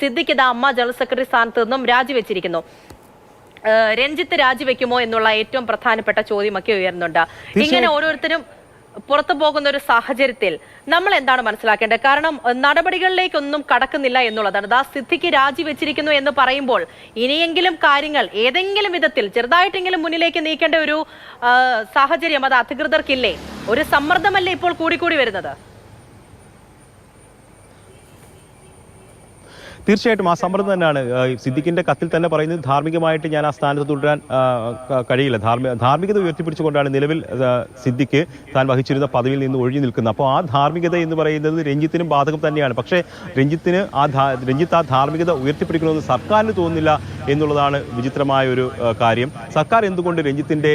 സിദ്ദിഖ് ഇതാ അമ്മ general secretary സ്ഥാനത്ത് നിന്നും രാജിവെച്ചിരിക്കുന്നു. രഞ്ജിത്ത് രാജിവെക്കുമോ എന്നുള്ള ഏറ്റവും പ്രധാനപ്പെട്ട ചോദ്യമൊക്കെ ഉയർന്നുണ്ട് ഇങ്ങനെ ഓരോരുത്തരും പുറത്തു പോകുന്ന ഒരു സാഹചര്യത്തിൽ നമ്മൾ എന്താണ് മനസ്സിലാക്കേണ്ടത്? കാരണം നടപടികളിലേക്കൊന്നും കടക്കുന്നില്ല എന്നുള്ളതാണ്. ദാ സിദ്ധിക്ക് രാജിവെച്ചിരിക്കുന്നു എന്ന് പറയുമ്പോൾ ഇനിയെങ്കിലും കാര്യങ്ങൾ ഏതെങ്കിലും വിധത്തിൽ ചെറുതായിട്ടെങ്കിലും മുന്നിലേക്ക് നീക്കേണ്ട ഒരു സാഹചര്യം അത് അധികൃതർക്കില്ലേ? ഒരു സമ്മർദ്ദമല്ലേ ഇപ്പോൾ കൂടിക്കൂടി വരുന്നത്? തീർച്ചയായിട്ടും ആ സമ്മർദ്ദം തന്നെയാണ്. സിദ്ദിഖിന്റെ കത്തിൽ തന്നെ പറയുന്നത് ധാർമ്മികമായിട്ട് ഞാൻ ആ സ്ഥാനത്ത് തുടരാൻ കഴിയില്ല. ധാർമ്മിക ധാർമ്മികത ഉയർത്തിപ്പിടിച്ചുകൊണ്ടാണ് നിലവിൽ സിദ്ദിഖ് താൻ വഹിച്ചിരുന്ന പദവിയിൽ നിന്ന് ഒഴിഞ്ഞു നിൽക്കുന്നത്. അപ്പോൾ ആ ധാർമ്മികത എന്ന് പറയുന്നത് രഞ്ജിത്തിനും ബാധകം തന്നെയാണ്. പക്ഷേ രഞ്ജിത്തിന് ആ രഞ്ജിത്ത് ആ ധാർമ്മികത ഉയർത്തിപ്പിടിക്കണമെന്ന് സർക്കാരിന് തോന്നുന്നില്ല എന്നുള്ളതാണ് വിചിത്രമായ ഒരു കാര്യം. സർക്കാർ എന്തുകൊണ്ട് രഞ്ജിത്തിന്റെ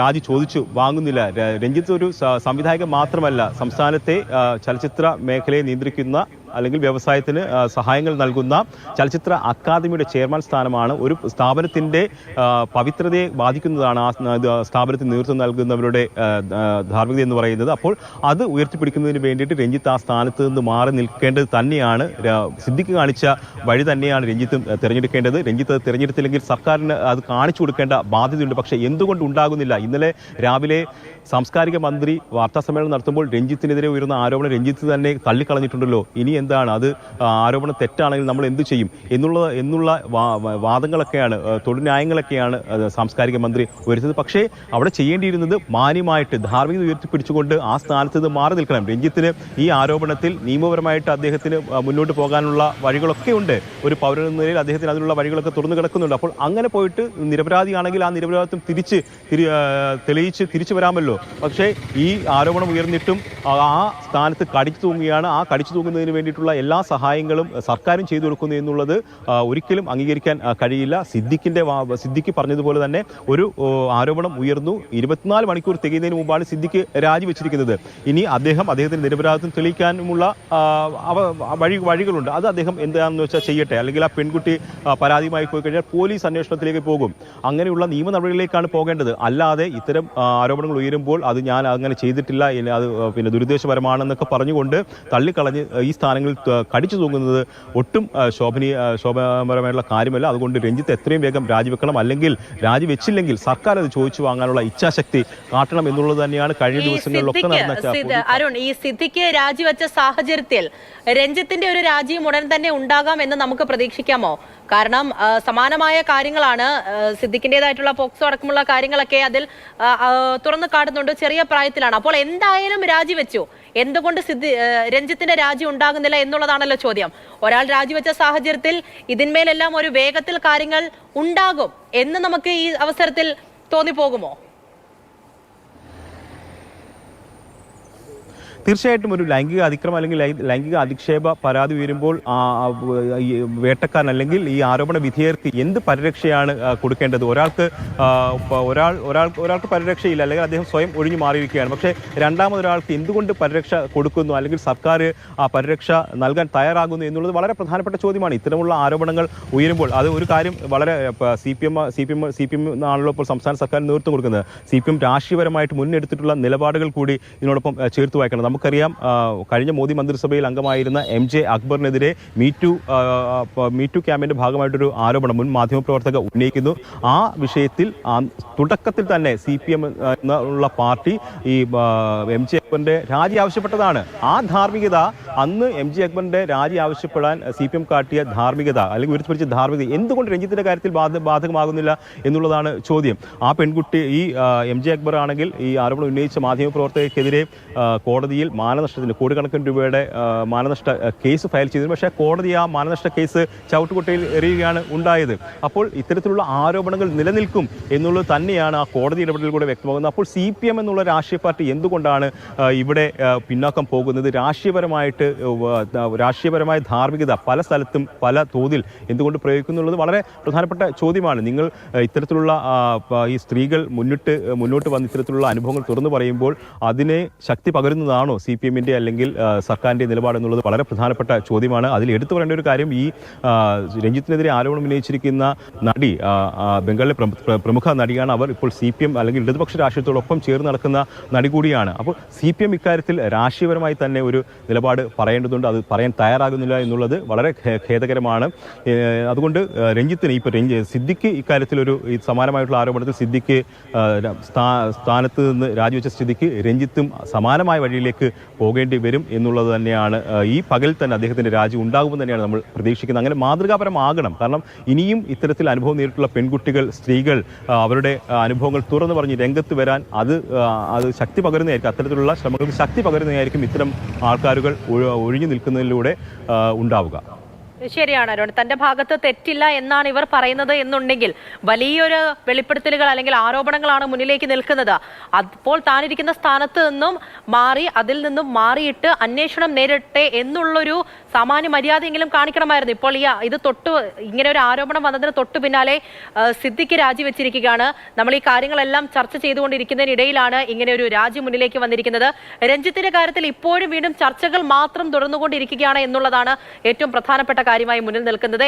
രാജി ചോദിച്ചു വാങ്ങുന്നില്ല? രഞ്ജിത്ത് ഒരു സംവിധായകൻ മാത്രമല്ല സംസ്ഥാനത്തെ ചലച്ചിത്ര മേഖലയെ നിയന്ത്രിക്കുന്ന അല്ലെങ്കിൽ വ്യവസായത്തിന് സഹായങ്ങൾ നൽകുന്ന ചലച്ചിത്ര അക്കാദമിയുടെ ചെയർമാൻ സ്ഥാനമാണ്. ഒരു സ്ഥാപനത്തിന്റെ പവിത്രതയെ ബാധിക്കുന്നതാണ് ആ സ്ഥാപനത്തിന് നേതൃത്വം നൽകുന്നവരുടെ ധാർമ്മികത എന്ന് പറയുന്നത്. അപ്പോൾ അത് ഉയർത്തിപ്പിടിക്കുന്നതിന് വേണ്ടിയിട്ട് രഞ്ജിത്ത് ആ സ്ഥാനത്ത് നിന്ന് മാറി നിൽക്കേണ്ടത് തന്നെയാണ് സിദ്ധിക്ക് കാണിച്ച വഴി തന്നെയാണ് രഞ്ജിത്തും തിരഞ്ഞെടുക്കേണ്ടത്. രഞ്ജിത്ത് തിരഞ്ഞെടുത്തില്ലെങ്കിൽ സർക്കാരിന് അത് കാണിച്ചു കൊടുക്കേണ്ട ബാധ്യതയുണ്ട്. പക്ഷേ എന്തുകൊണ്ട് ഉണ്ടാകുന്നില്ല? ഇന്നലെ രാവിലെ സാംസ്കാരിക മന്ത്രി വാർത്താ സമ്മേളനം നടത്തുമ്പോൾ രഞ്ജിത്തിനെതിരെ ഉയർന്ന ആരോപണം രഞ്ജിത്ത് തന്നെ തള്ളിക്കളഞ്ഞിട്ടുണ്ടല്ലോ. ഇനി എന്താണ്? അത് ആരോപണം തെറ്റാണെങ്കിൽ നമ്മൾ എന്ത് ചെയ്യും? എന്നുള്ള എന്നുള്ള വാദങ്ങളൊക്കെയാണ് തൊഴിൽന്യായങ്ങളൊക്കെയാണ് സാംസ്കാരിക മന്ത്രി ഉയർത്തത് പക്ഷേ അവിടെ ചെയ്യേണ്ടിയിരുന്നത് മാന്യമായിട്ട് ധാർമ്മികത ഉയർത്തിപ്പിടിച്ചുകൊണ്ട് ആ സ്ഥാനത്ത് നിന്ന് മാറി നിൽക്കണം. രഞ്ജിത്തിന് ഈ ആരോപണത്തിൽ നിയമപരമായിട്ട് അദ്ദേഹത്തിന് മുന്നോട്ട് പോകാനുള്ള വഴികളൊക്കെ ഉണ്ട്. ഒരു പൗരൻ നിലയിൽ അദ്ദേഹത്തിന് അതിനുള്ള വഴികളൊക്കെ തുറന്നു കിടക്കുന്നുണ്ട്. അപ്പോൾ അങ്ങനെ പോയിട്ട് നിരപരാധിയാണെങ്കിൽ ആ നിരപരാധിത്വം തിരിച്ച് തെളിയിച്ച് തിരിച്ചു വരാമല്ലോ. പക്ഷേ ഈ ആരോപണം ഉയർന്നിട്ടും ആ സ്ഥാനത്ത് കടിച്ചു തൂങ്ങുകയാണ്. ആ കടിച്ചു തൂങ്ങുന്നതിന് വേണ്ടിയിട്ടുള്ള എല്ലാ സഹായങ്ങളും സർക്കാരും ചെയ്തു കൊടുക്കുന്നു എന്നുള്ളത് ഒരിക്കലും അംഗീകരിക്കാൻ കഴിയില്ല. സിദ്ദിഖിന്റെ സിദ്ദിഖ് പറഞ്ഞതുപോലെ തന്നെ ഒരു ആരോപണം ഉയർന്നു. ഇരുപത്തിനാല് മണിക്കൂർ തികയുന്നതിന് മുമ്പാണ് സിദ്ദിഖ് രാജിവെച്ചിരിക്കുന്നത്. ഇനി അദ്ദേഹം അദ്ദേഹത്തിന് നിരപരാധിത്വം തെളിയിക്കാനുമുള്ള വഴി വഴികളുണ്ട്. അത് അദ്ദേഹം എന്താണെന്ന് വെച്ചാൽ ചെയ്യട്ടെ. അല്ലെങ്കിൽ ആ പെൺകുട്ടി പരാതിയുമായി പോയി കഴിഞ്ഞാൽ പോലീസ് അന്വേഷണത്തിലേക്ക് പോകും. അങ്ങനെയുള്ള നിയമ നടപടികളിലേക്കാണ് പോകേണ്ടത്. അല്ലാതെ ഇത്തരം ആരോപണങ്ങൾ ഉയരുമ്പോൾ അത് ഞാൻ അങ്ങനെ ചെയ്തിട്ടില്ല അത് പിന്നെ ദുരുദ്ദേശപരമാണെന്നൊക്കെ പറഞ്ഞുകൊണ്ട് തള്ളിക്കളഞ്ഞ് ഈ സ്ഥാനങ്ങളിൽ കടിച്ചു തൂങ്ങുന്നത് ഒട്ടും ശോഭനീയ ശോഭനപരമായിട്ടുള്ള കാര്യമല്ല. അതുകൊണ്ട് രഞ്ജിത്ത് എത്രയും വേഗം രാജിവെക്കണം. അല്ലെങ്കിൽ രാജിവെച്ചില്ലെങ്കിൽ സർക്കാർ അത് ചോദിച്ചു വാങ്ങാനുള്ള ഇച്ഛാശക്തി കാട്ടണം എന്നുള്ളത് തന്നെയാണ് കഴിഞ്ഞ ദിവസങ്ങളിലൊക്കെ നടന്ന അരുൺ ഈ സിദ്ധിക്ക് രാജിവെച്ച സാഹചര്യത്തിൽ രഞ്ജിത്തിന്റെ ഒരു രാജിയും ഉടൻ തന്നെ ഉണ്ടാകാം എന്ന് നമുക്ക് പ്രതീക്ഷിക്കാമോ? കാരണം സമാനമായ കാര്യങ്ങളാണ് സിദ്ദിഖിന്റെതായിട്ടുള്ള പോക്സോ അടക്കമുള്ള കാര്യങ്ങളൊക്കെ അതിൽ തുറന്നു കാട്ടുന്നുണ്ട്. ചെറിയ പ്രായത്തിലാണ്. അപ്പോൾ എന്തായാലും രാജിവെച്ചു എന്തുകൊണ്ട് സിദ്ധി രഞ്ജിത്തിന്റെ രാജി ഉണ്ടാകുന്നില്ല എന്നുള്ളതാണല്ലോ ചോദ്യം. ഒരാൾ രാജിവെച്ച സാഹചര്യത്തിൽ ഇതിന്മേലെല്ലാം ഒരു വേഗത്തിൽ കാര്യങ്ങൾ ഉണ്ടാകും എന്ന് നമുക്ക് ഈ അവസരത്തിൽ തോന്നിപ്പോകുമോ? തീർച്ചയായിട്ടും ഒരു ലൈംഗിക അതിക്രമം അല്ലെങ്കിൽ ലൈംഗിക അധിക്ഷേപ പരാതി ഉയരുമ്പോൾ വേട്ടക്കാരൻ അല്ലെങ്കിൽ ഈ ആരോപണ വിധേയർക്ക് എന്ത് പരിരക്ഷയാണ് കൊടുക്കേണ്ടത്? ഒരാൾക്ക് ഒരാൾ ഒരാൾ ഒരാൾക്ക് പരിരക്ഷയില്ല അല്ലെങ്കിൽ അദ്ദേഹം സ്വയം ഒഴിഞ്ഞു മാറിയിരിക്കുകയാണ്. പക്ഷേ രണ്ടാമതൊരാൾക്ക് എന്തുകൊണ്ട് പരിരക്ഷ കൊടുക്കുന്നു അല്ലെങ്കിൽ സർക്കാർ ആ പരിരക്ഷ നൽകാൻ തയ്യാറാകുന്നു എന്നുള്ളത് വളരെ പ്രധാനപ്പെട്ട ചോദ്യമാണ്. ഇത്തരമുള്ള ആരോപണങ്ങൾ ഉയരുമ്പോൾ അത് ഒരു കാര്യം വളരെ C P M C P M C P M ആണല്ലോ ഇപ്പോൾ സംസ്ഥാന സർക്കാർ നേതൃത്വം കൊടുക്കുന്നത്. സി പി എം രാഷ്ട്രീയപരമായിട്ട് മുന്നെടുത്തിട്ടുള്ള നിലപാടുകൾ കൂടി ഇതിനോടൊപ്പം ചേർത്ത് വായിക്കണം. നമുക്കറിയാം കഴിഞ്ഞ മോദി മന്ത്രിസഭയിൽ അംഗമായിരുന്ന എം ജെ അക്ബറിനെതിരെ മീറ്റു മീറ്റു ക്യാമ്പിന്റെ ഭാഗമായിട്ടൊരു ആരോപണം മുൻ മാധ്യമപ്രവർത്തക ഉന്നയിക്കുന്നു. ആ വിഷയത്തിൽ തുടക്കത്തിൽ തന്നെ സി പി എം എന്നുള്ള പാർട്ടി ഈ എം ജെ അക്ബറിന്റെ രാജി ആവശ്യപ്പെട്ടതാണ്. ആ ധാർമ്മികത അന്ന് എം ജി അക്ബറിന്റെ രാജി ആവശ്യപ്പെടാൻ സി പി എം കാട്ടിയ ധാർമ്മികത അല്ലെങ്കിൽ ഉയർത്തിപ്പിടിച്ച ധാർമ്മികത എന്തുകൊണ്ട് രഞ്ജിത്തിന്റെ കാര്യത്തിൽ ബാധകമാകുന്നില്ല എന്നുള്ളതാണ് ചോദ്യം. ആ പെൺകുട്ടി ഈ എം ജി അക്ബർ ആണെങ്കിൽ ഈ ആരോപണം ഉന്നയിച്ച മാധ്യമപ്രവർത്തകർക്കെതിരെ പ്രവർത്തകർക്കെതിരെ കോടതിയിൽ മാനനഷ്ടത്തിന് കോടിക്കണക്കിന് രൂപയുടെ മാനനഷ്ട കേസ് ഫയൽ ചെയ്തിരുന്നു. പക്ഷേ കോടതി ആ മാനനഷ്ട കേസ് ചവിട്ടുകുട്ടയിൽ എറിയുകയാണ് ഉണ്ടായത്. അപ്പോൾ ഇത്തരത്തിലുള്ള ആരോപണങ്ങൾ നിലനിൽക്കും എന്നുള്ളത് തന്നെയാണ് ആ കോടതി ഇടപെടലിലൂടെ വ്യക്തമാകുന്നത്. അപ്പോൾ സി എന്നുള്ള രാഷ്ട്രീയ പാർട്ടി എന്തുകൊണ്ടാണ് ഇവിടെ പിന്നോക്കം പോകുന്നത് രാഷ്ട്രീയപരമായിട്ട് രാഷ്ട്രീയപരമായ ധാർമ്മികത പല സ്ഥലത്തും പല തോതിൽ എന്തുകൊണ്ട് പ്രയോഗിക്കുന്നുള്ളത് വളരെ പ്രധാനപ്പെട്ട ചോദ്യമാണ്. നിങ്ങൾ ഇത്തരത്തിലുള്ള ഈ സ്ത്രീകൾ മുന്നിട്ട് മുന്നോട്ട് വന്ന് ഇത്തരത്തിലുള്ള അനുഭവങ്ങൾ തുറന്നു പറയുമ്പോൾ അതിനെ ശക്തി പകരുന്നതാണോ സി പി എമ്മിന്റെ അല്ലെങ്കിൽ സർക്കാരിന്റെ നിലപാടെന്നുള്ളത് വളരെ പ്രധാനപ്പെട്ട ചോദ്യമാണ്. അതിൽ എടുത്തു പറയേണ്ട ഒരു കാര്യം ഈ രഞ്ജിത്തിനെതിരെ ആരോപണം ഉന്നയിച്ചിരിക്കുന്ന നടി ബംഗാളിലെ പ്രമുഖ നടിയാണ് അവർ. ഇപ്പോൾ സി പി എം അല്ലെങ്കിൽ ഇടതുപക്ഷ രാഷ്ട്രീയത്തോടൊപ്പം ചേർന്ന് നടക്കുന്ന നടി കൂടിയാണ്. അപ്പോൾ സി സി എം ഇക്കാര്യത്തിൽ രാഷ്ട്രീയപരമായി തന്നെ ഒരു നിലപാട് പറയേണ്ടതുണ്ട്. അത് പറയാൻ തയ്യാറാകുന്നില്ല എന്നുള്ളത് വളരെ ഖേദകരമാണ്. അതുകൊണ്ട് രഞ്ജിത്തിന് ഇപ്പോൾ രഞ്ജി സിദ്ദിഖ് ഇക്കാര്യത്തിലൊരു സമാനമായിട്ടുള്ള ആരോപണത്തിൽ സിദ്ദിഖ് സ്ഥാനത്ത് നിന്ന് രാജിവെച്ച സ്ഥിതിക്ക് രഞ്ജിത്തും സമാനമായ വഴിയിലേക്ക് പോകേണ്ടി വരും എന്നുള്ളത് തന്നെയാണ്. ഈ പകൽ തന്നെ അദ്ദേഹത്തിന്റെ രാജി ഉണ്ടാകുമെന്ന് തന്നെയാണ് നമ്മൾ പ്രതീക്ഷിക്കുന്നത്. അങ്ങനെ മാതൃകാപരമാകണം. കാരണം ഇനിയും ഇത്തരത്തിൽ അനുഭവം നേരിട്ടുള്ള പെൺകുട്ടികൾ സ്ത്രീകൾ അവരുടെ അനുഭവങ്ങൾ തുറന്നു പറഞ്ഞ് രംഗത്ത് വരാൻ അത് അത് ശക്തി പകരുന്നതായിരിക്കും. അത്തരത്തിലുള്ള ശ്രമങ്ങൾക്ക് ശക്തി പകരുന്നതായിരിക്കും ഇത്തരം ആൾക്കാരുകൾ ഒഴി- ഒഴിഞ്ഞു നിൽക്കുന്നതിലൂടെ ഉണ്ടാവുക. ശരിയാണ് അരുൺ. തന്റെ ഭാഗത്ത് തെറ്റില്ല എന്നാണ് ഇവർ പറയുന്നത് എന്നുണ്ടെങ്കിൽ വലിയൊരു വെളിപ്പെടുത്തലുകൾ അല്ലെങ്കിൽ ആരോപണങ്ങളാണ് മുന്നിലേക്ക് നിൽക്കുന്നത്. അപ്പോൾ താനിരിക്കുന്ന സ്ഥാനത്ത് നിന്നും മാറി അതിൽ നിന്നും മാറിയിട്ട് അന്വേഷണം നേരിട്ടെ എന്നുള്ളൊരു സാമാന്യ മര്യാദയെങ്കിലും കാണിക്കണമായിരുന്നു. ഇപ്പോൾ ഈ ഇത് തൊട്ട് ഇങ്ങനെ ഒരു ആരോപണം വന്നതിന് തൊട്ട് പിന്നാലെ സിദ്ധിക്ക് രാജിവെച്ചിരിക്കുകയാണ് നമ്മൾ ഈ കാര്യങ്ങളെല്ലാം ചർച്ച ചെയ്തുകൊണ്ടിരിക്കുന്നതിനിടയിലാണ് ഇങ്ങനെ ഒരു രാജി മുന്നിലേക്ക് വന്നിരിക്കുന്നത്. രഞ്ജിത്തിന്റെ കാര്യത്തിൽ ഇപ്പോഴും വീണ്ടും ചർച്ചകൾ മാത്രം തുടർന്നുകൊണ്ടിരിക്കുകയാണ് എന്നുള്ളതാണ് ഏറ്റവും പ്രധാനപ്പെട്ട കാര്യമായി മുന്നിൽ നിൽക്കുന്നത്.